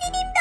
선생님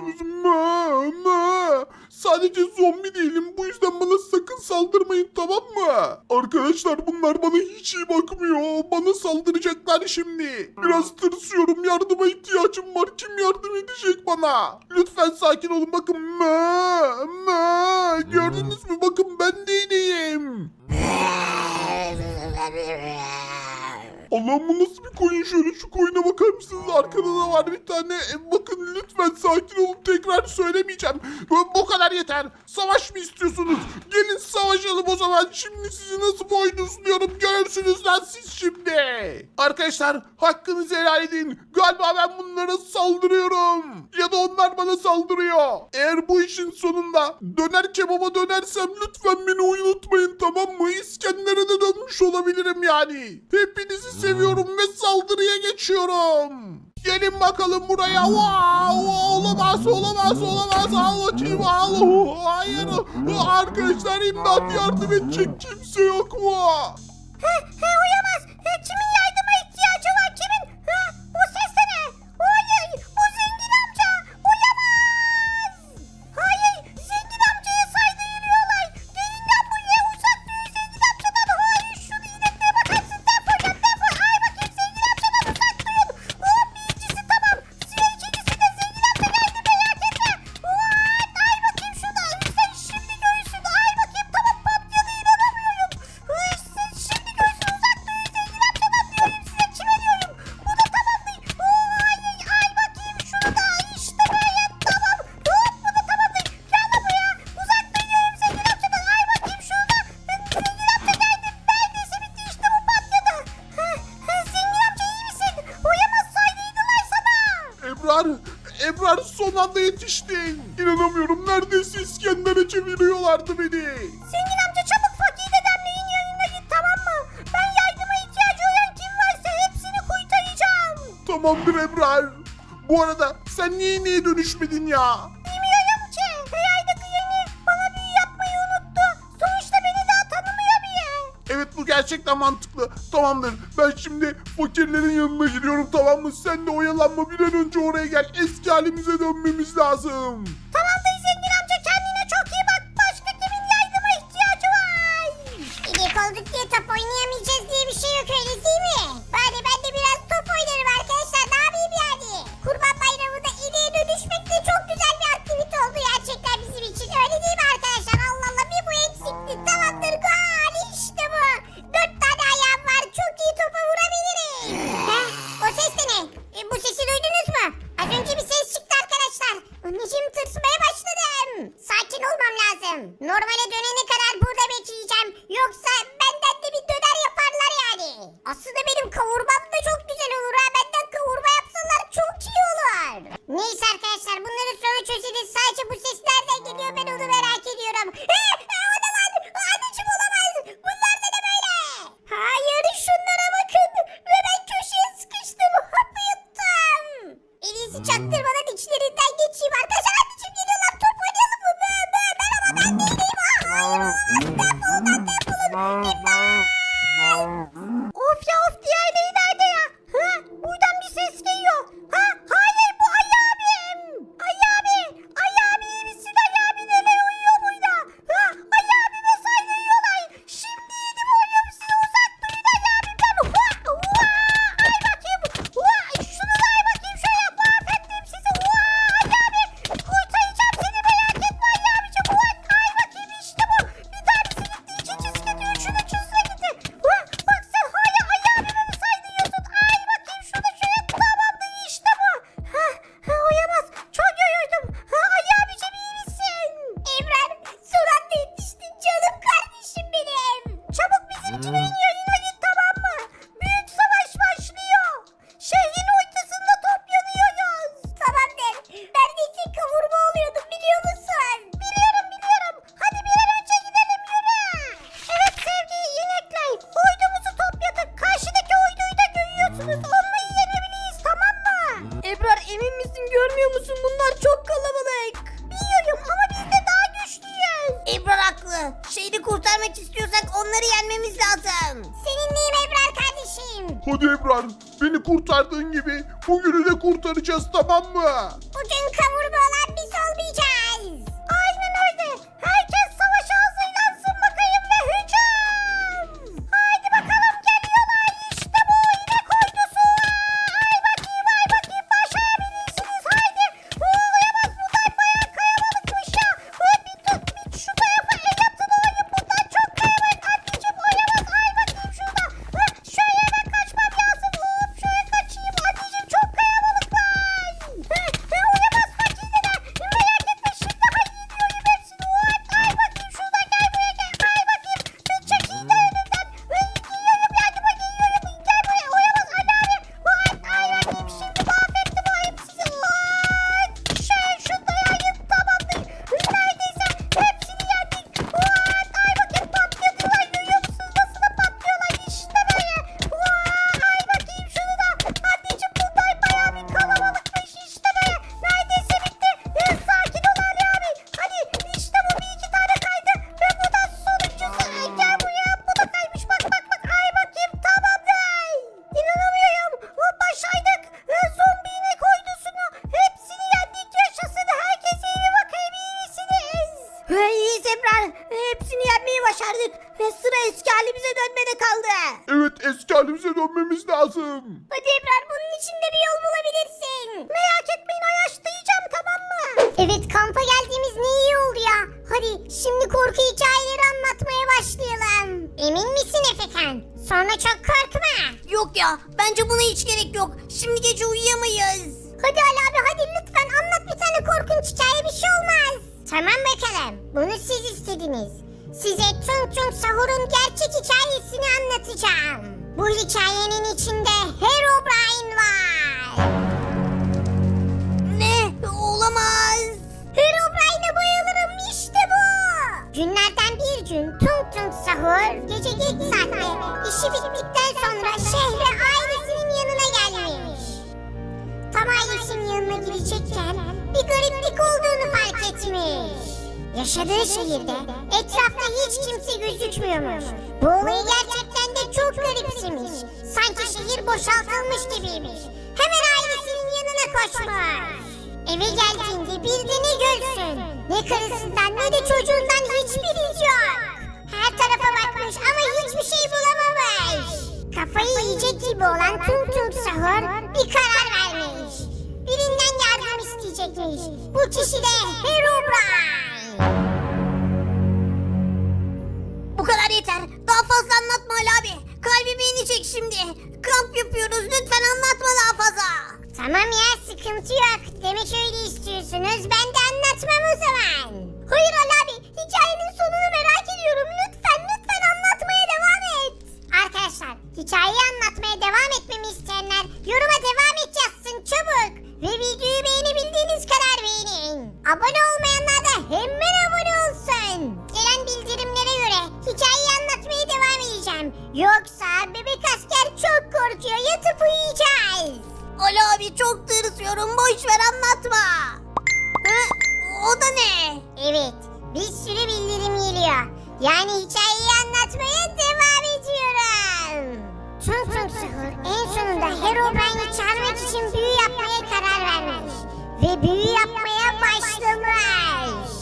musunuz? Mı, mı. Sadece zombi değilim. Bu yüzden bana sakın saldırmayın tamam mı? Arkadaşlar bunlar bana hiç iyi bakmıyor. Bana saldıracaklar şimdi. Biraz tırsıyorum. Yardıma ihtiyacım var. Kim yardım edecek bana? Lütfen sakin olun. Bakın mı, mı. Gördünüz mü? Bakın ben de ineyim. Allah'ım bu nasıl bir koyun şöyle şu koyuna bakar mısınız? Arkada da var bir tane. E, bakın lütfen sakin olun tekrar söylemeyeceğim. Bu, bu kadar yeter. Savaş mı istiyorsunuz? Gelin savaşalım o zaman. Şimdi sizi nasıl boynuzluyorum görürsünüz lan siz şimdi. Arkadaşlar hakkınızı helal edin. Galiba ben bunlara saldırıyorum. Onlar bana saldırıyor. Eğer bu işin sonunda döner kebaba dönersem lütfen beni unutmayın tamam mı? İskender'e de dönmüş olabilirim yani. Hepinizi seviyorum ve saldırıya geçiyorum. Gelin bakalım buraya. Wow, olamaz, olamaz, olamaz. Allah'ım, Allah. Hayır. Arkadaşlar imdat yardım edecek kimse yok mu? He, he uyamaz. He, kimin Ebrar, Ebrar son anda yetiştin. İnanamıyorum neredeyse İskender'e çeviriyorlardı beni. Zengin amca çabuk fakir dedemlerin yanına git tamam mı? Ben yardıma ihtiyacı olan kim varsa hepsini kurtaracağım. Tamamdır Ebrar. Bu arada sen niye ineğe dönüşmedin ya? gerçekten mantıklı. Tamamdır. Ben şimdi fakirlerin yanına gidiyorum tamam mı? Sen de oyalanma bir an önce oraya gel. Eski halimize dönmemiz lazım. arkadaşlar bunların sorunu çözeceğiz. Sadece bu sesle kurtaracağız tamam Ee, iyi Zebra ee, hepsini yapmayı başardık ve sıra eski halimize dönmede kaldı. Evet eski halimize dönmemiz lazım. Hadi Ebrar bunun için de bir yol bulabilirsin. Merak etmeyin ayaşlayacağım tamam mı? Evet kampa geldiğimiz ne iyi oldu ya. Hadi şimdi korku hikayeleri anlatmaya başlayalım. Emin misin Efekan? Sonra çok korkma. Yok ya bence buna hiç gerek yok. Şimdi gece uyuyamayız. Hadi Ali abi hadi lütfen anlat bir tane korkunç hikaye bir şey olmaz. Tamam bakalım. Bunu siz istediniz. Size Tung Tung Sahur'un gerçek hikayesini anlatacağım. Bu hikayenin içinde Herobrine var. Ne? Olamaz. Herobrine'e bayılırım işte bu. Günlerden bir gün Tung Tung Sahur gece geç saatte işi bittikten sonra şehre ailesinin yanına gelmiş. Tam ailesinin yanına girecekken bir gariplik oldu etmiş. Yaşadığı şehirde etrafta hiç kimse gözükmüyormuş. Bu olayı gerçekten de çok garipsemiş. Sanki şehir boşaltılmış gibiymiş. Hemen ailesinin yanına koşmuş. Eve geldiğinde ne görsün? Ne karısından ne de çocuğundan hiçbir iz yok. Her tarafa bakmış ama hiçbir şey bulamamış. Kafayı yiyecek gibi olan Tung Tung Sahur bir karar isteyecekmiş. Bu kişi de Herobrine. Bu kadar yeter. Daha fazla anlatma Ali abi. Kalbime inecek şimdi. Kamp yapıyoruz. Lütfen anlatma daha fazla. Tamam ya sıkıntı yok. Demek öyle istiyorsunuz. Ben de anlatmam o zaman. Hayır Ali abi. Hikayenin sonunu merak ediyorum. Lütfen lütfen anlatmaya devam et. Arkadaşlar hikayeyi anlatmaya devam etmemi isteyenler yoruma devam Abone olmayanlar da hemen abone olsun. Gelen bildirimlere göre hikayeyi anlatmaya devam edeceğim. Yoksa bebek asker çok korkuyor yatıp uyuyacağız. Ali abi çok tırsıyorum. Boş ver anlatma. Hı? O da ne? Evet, bir sürü bildirim geliyor. Yani hikayeyi anlatmaya devam ediyorum. Tung Tung Sahur en sonunda Herobrine'i çağırmak için büyü yapmaya karar vermiş. Ve büyü yapmaya başlamış.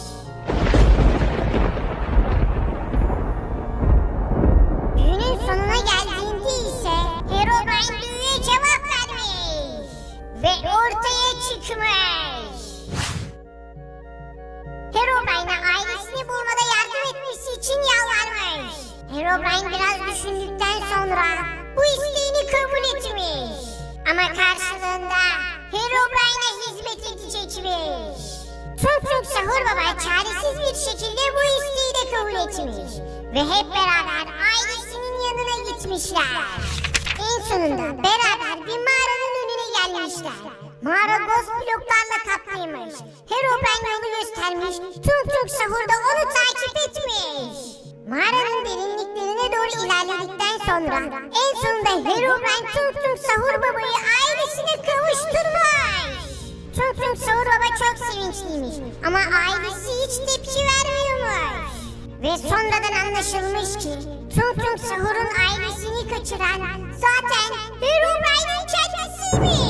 Büyünün sonuna geldiğinde ise Herobrine büyüye cevap vermiş. Ve ortaya çıkmış. Herobrine'a ailesini bulmada yardım etmesi için yalvarmış. Herobrine biraz düşündükten sonra bu isteğini kabul etmiş. Ama karşılığında Herobrine'a hizmet edecekmiş. Tung Sahur Baba çaresiz bir şekilde bu isteği de kabul etmiş. Ve hep beraber ailesinin yanına gitmişler. En sonunda beraber bir mağaranın önüne gelmişler. Mağara boz bloklarla kaplıymış. Herobrine yolu göstermiş. Tung Sahur da onu takip etmiş. Mağaranın derinliklerine doğru ilerledikten sonra en sonunda Tung Tung Sahur Baba'yı ailesine Tung Tung Sahur Baba çok sevinçliymiş ama ailesi hiç tepki vermiyormuş. Ve sonradan anlaşılmış ki Tung Tung Sahur'un ailesini kaçıran zaten Herobrine'in kendisiymiş.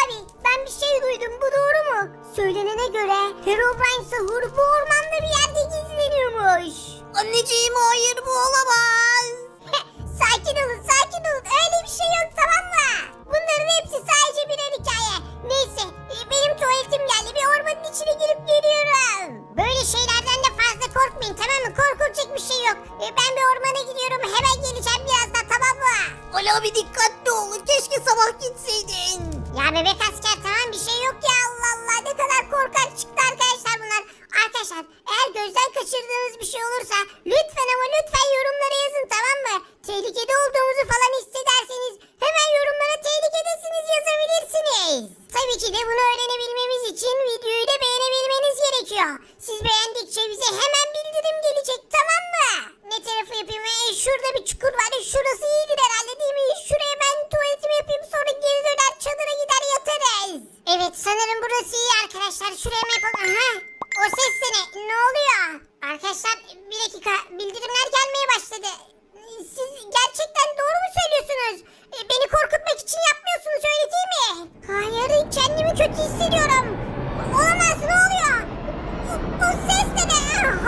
Abi ben bir şey duydum bu doğru mu? Söylenene göre Herobrine Sahur bu ormanda bir yerde gizleniyormuş. Anneciğim hayır bu olamaz. sakin olun sakin olun öyle bir şey yok tamam mı? Bunların hepsi sadece birer hikaye. Neyse e, benim tuvaletim geldi bir ormanın içine girip geliyorum. Böyle şeylerden de fazla korkmayın tamam mı? Korkulacak bir şey yok. E, Ben bir ormana gidiyorum hemen geleceğim birazdan mı? Ali abi dikkatli ol. Keşke sabah gitseydin. Ya bebek asker tamam bir şey yok ya Allah Allah ne kadar korkak çıktı arkadaşlar bunlar. Arkadaşlar eğer gözden kaçırdığınız bir şey olursa lütfen ama lütfen yorumlara yazın tamam mı? Tehlikede olduğumuzu falan hissederseniz hemen yorumlara tehlikedesiniz yazabilirsiniz. Tabii ki de bunu öğrenebilmemiz için videoyu da beğenebilmeniz gerekiyor. Siz beğendikçe bize hemen bildirim gelecek tamam mı? Ne tarafı yapayım? Ee, şurada bir çukur var. Şurası iyidir herhalde değil mi? Şuraya ben tuvaletimi yapayım sonra geri döner çadıra gider yatarız. Evet sanırım burası iyi arkadaşlar. Şuraya mı yapalım? Aha. O ses de ne? Ne oluyor? Arkadaşlar bir dakika bildirimler gelmeye başladı. Siz gerçekten doğru mu söylüyorsunuz? E, Beni korkutmak için yapmıyorsunuz öyle mi? Hayır kendimi kötü hissediyorum. Olamaz ne oluyor? Bu, bu ses de ne?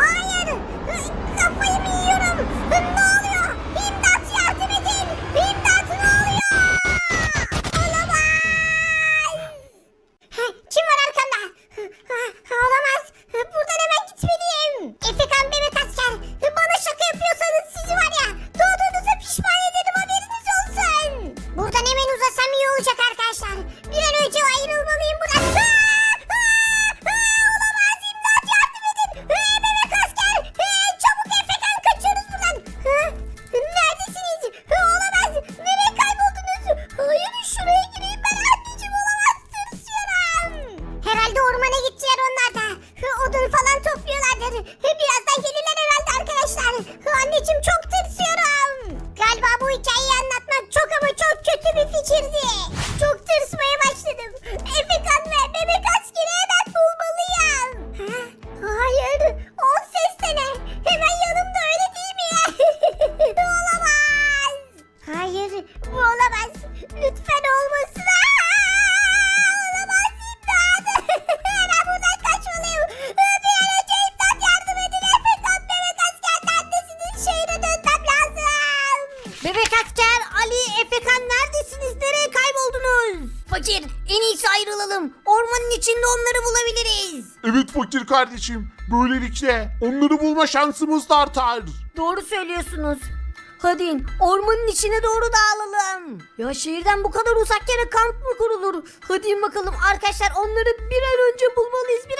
Kardeşim. Böylelikle onları bulma şansımız da artar. Doğru söylüyorsunuz. Hadi in, ormanın içine doğru dağılalım. Ya şehirden bu kadar uzak yere kamp mı kurulur? Hadi in bakalım arkadaşlar onları bir an önce bulmalıyız bir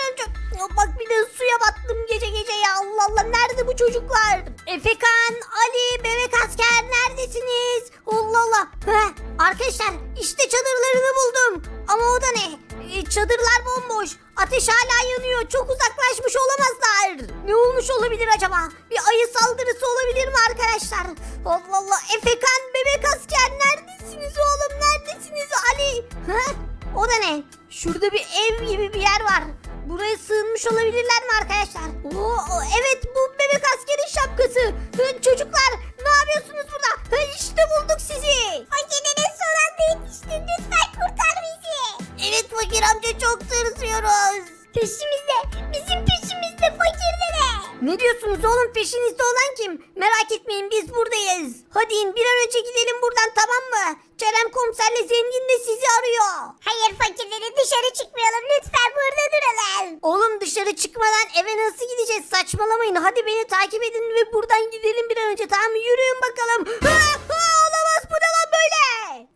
Diyorsunuz oğlum peşinizde olan kim? Merak etmeyin biz buradayız. Hadi in bir an önce gidelim buradan tamam mı? Kerem komiserle zengin de sizi arıyor. Hayır fakir dede dışarı çıkmayalım. Lütfen burada duralım. Oğlum dışarı çıkmadan eve nasıl gideceğiz saçmalamayın. Hadi beni takip edin ve buradan gidelim bir an önce tamam mı? Yürüyün bakalım. Ha, ha, olamaz bu ne lan böyle?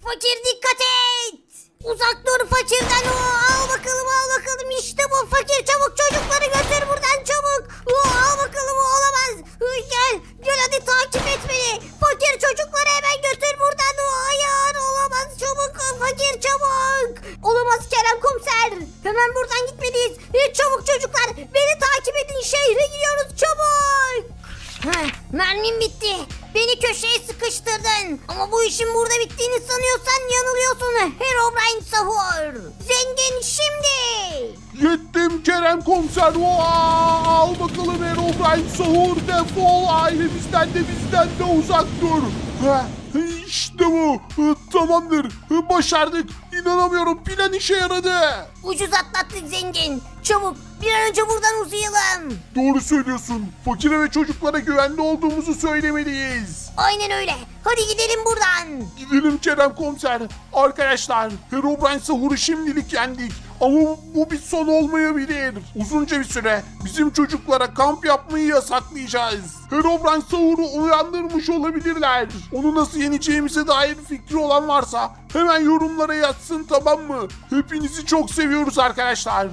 Fakir dikkat et. Uzak dur fakirden o. Al bakalım al bakalım işte bu fakir çabuk Al bakalım Herobrine sahur defol ailemizden de bizden de uzak dur. Ha, işte bu. Tamamdır. Başardık. İnanamıyorum plan işe yaradı. Ucuz atlattık zengin. Çabuk bir an önce buradan uzayalım. Doğru söylüyorsun. Fakire ve çocuklara güvende olduğumuzu söylemeliyiz. Aynen öyle. Hadi gidelim buradan. Gidelim Kerem komiser. Arkadaşlar Herobrine sahuru şimdilik yendik. Ama bu bir son olmayabilir. Uzunca bir süre bizim çocuklara kamp yapmayı yasaklayacağız. Herobrine sahuru uyandırmış olabilirler. Onu nasıl yeneceğimize dair fikri olan varsa hemen yorumlara yazsın tamam mı? Hepinizi çok seviyoruz arkadaşlar.